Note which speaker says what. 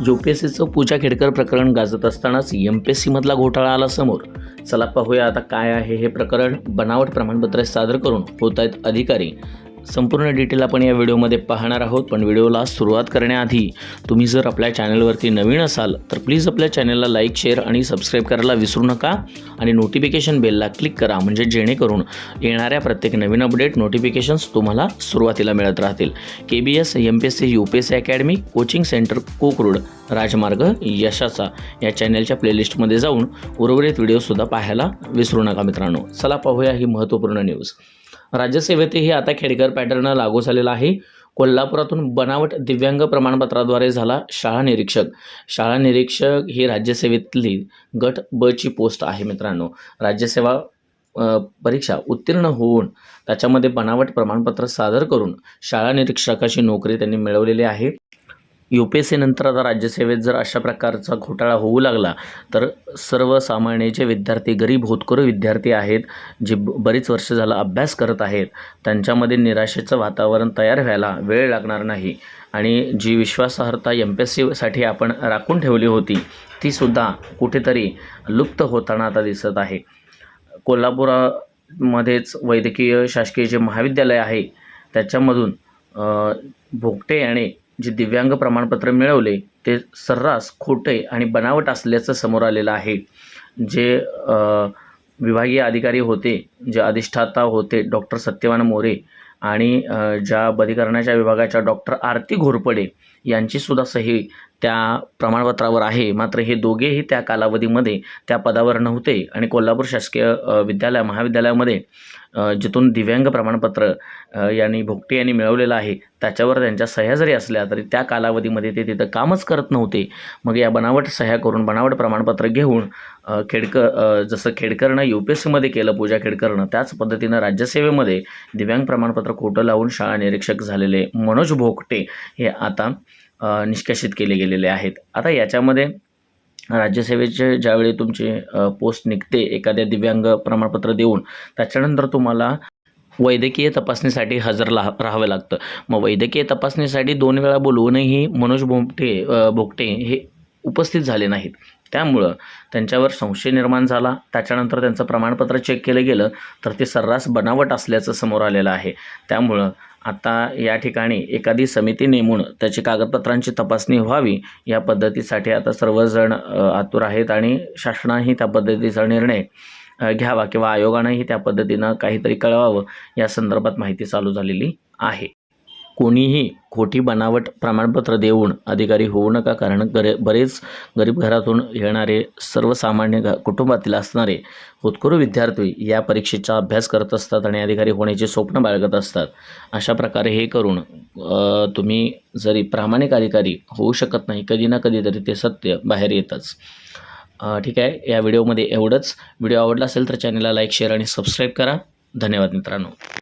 Speaker 1: You P S सीचं पूजा खेडकर प्रकरण गाजत असतानाच एम पी एस सीमधला घोटाळा आला समोर. चला पाहूया आता काय आहे हे प्रकरण. बनावट प्रमाणपत्र सादर करून होत आहेत अधिकारी. संपूर्ण डिटेल आपण या व्हिडिओमध्ये पाहणार आहोत. पण व्हिडिओला सुरुवात करण्याआधी तुम्ही जर आपल्या चॅनलवरती नवीन असाल तर प्लीज आपल्या चॅनलला लाईक शेअर आणि सबस्क्राईब करायला विसरू नका. आणि नोटिफिकेशन बेलला क्लिक करा म्हणजे जेणेकरून येणाऱ्या प्रत्येक नवीन अपडेट नोटिफिकेशन्स तुम्हाला सुरुवातीला मिळत राहतील. K B S M P S C U P S C academy coaching centre Kokrud राजमार्ग यशाचा या चॅनलच्या प्लेलिस्टमध्ये जाऊन उर्वरित व्हिडिओसुद्धा पाहायला विसरू नका मित्रांनो. चला पाहूया ही महत्त्वपूर्ण न्यूज राज्यसेवेतही आता खेडकर पॅटर्न लागू झालेला आहे. कोल्हापुरातून बनावट दिव्यांग प्रमाणपत्राद्वारे झाला शाळा निरीक्षक. शाळा निरीक्षक ही राज्यसेवेतली गट ब ची पोस्ट आहे मित्रांनो. राज्यसेवा परीक्षा उत्तीर्ण होऊन त्याच्यामध्ये बनावट प्रमाणपत्र सादर करून शाळा निरीक्षकाची नोकरी त्यांनी मिळवलेली आहे. यू पी एस सी नंतर आता राज्यसेवेत जर अशा प्रकारचा घोटाळा होऊ लागला तर सर्वसामान्य जे विद्यार्थी गरीब होतकरू विद्यार्थी आहेत जे ब- बरीच वर्ष झालं अभ्यास करत आहेत त्यांच्यामध्ये निराशेचं वातावरण तयार व्हायला वेळ लागणार नाही. आणि जी विश्वासार्हता एम पी एस सीसाठी आपण राखून ठेवली होती तीसुद्धा कुठेतरी लुप्त होताना आता दिसत आहे. कोल्हापुरामध्येच वैद्यकीय शासकीय जे महाविद्यालय आहे त्याच्यामधून भोगटे याने जे दिव्यांग प्रमाणपत्र मिळवले ते सर्रास खोटे आणि बनावट असल्याचं समोर आलेलं आहे. जे विभागीय अधिकारी होते जे अधिष्ठाता होते डॉक्टर सत्यवान मोरे आणि ज्या बधिकरणाच्या विभागाच्या डॉक्टर आरती घोरपडे यांचीसुद्धा सही त्या प्रमाणपत्रावर आहे. मात्र हे दोघेही त्या कालावधीमध्ये त्या पदावर नव्हते. आणि कोल्हापूर शासकीय विद्यालय महाविद्यालयामध्ये जिथून दिव्यांग प्रमाणपत्र यांनी भोगटे यांनी मिळवलेलं आहे त्याच्यावर त्यांच्या सह्या जरी असल्या तरी त्या कालावधीमध्ये ते तिथं कामच करत नव्हते. मग या बनावट सह्या करून बनावट प्रमाणपत्र घेऊन खेडकर जसं खेडकरनं यू पी एस सीमध्ये केलं पूजा खेडकरनं त्याच पद्धतीनं राज्यसेवेमध्ये दिव्यांग प्रमाणपत्र खोटं लावून शाळा निरीक्षक झालेले मनोज भोगटे हे आता निष्कासित केले गेलेले आहेत. आता याच्यामध्ये राज्यसेवेचे ज्यावेळी तुमची पोस्ट निघते एखाद्या दिव्यांग प्रमाणपत्र देऊन त्याच्यानंतर तुम्हाला वैद्यकीय तपासणीसाठी हजर ला राहावं लागतं. मग वैद्यकीय तपासणीसाठी दोन वेळा बोलवूनही मनोज भोपटे भोगटे हे उपस्थित झाले नाहीत. त्यामुळं त्यांच्यावर संशय निर्माण झाला. त्याच्यानंतर त्यांचं प्रमाणपत्र चेक केलं गेलं तर ते सर्रास बनावट असल्याचं समोर आलेलं आहे. त्यामुळं आता या ठिकाणी एखादी समिती नेमून त्याची कागदपत्रांची तपासणी व्हावी या पद्धतीसाठी आता सर्वजण आतुर आहेत आणि शासनाही त्या पद्धतीचा निर्णय घ्यावा किंवा आयोगानंही त्या पद्धतीनं काहीतरी कळवावं या संदर्भात माहिती चालू झालेली आहे. कोणीही खोटी बनावट प्रमाणपत्र देऊन अधिकारी होऊ नका कारण गरे बरेच गरीब घरातून येणारे सर्वसामान्य घ कुटुंबातील असणारे होतकरू विद्यार्थी या परीक्षेचा अभ्यास करत असतात आणि अधिकारी होण्याचे स्वप्न बाळगत असतात. अशा प्रकारे हे करून तुम्ही जरी प्रामाणिक अधिकारी होऊ शकत नाही कधी ना कधीतरी ते सत्य बाहेर येतच. ठीक आहे या व्हिडिओमध्ये एवढंच. व्हिडिओ आवडला असेल तर चॅनलला लाईक शेअर आणि सबस्क्राईब करा. धन्यवाद मित्रांनो.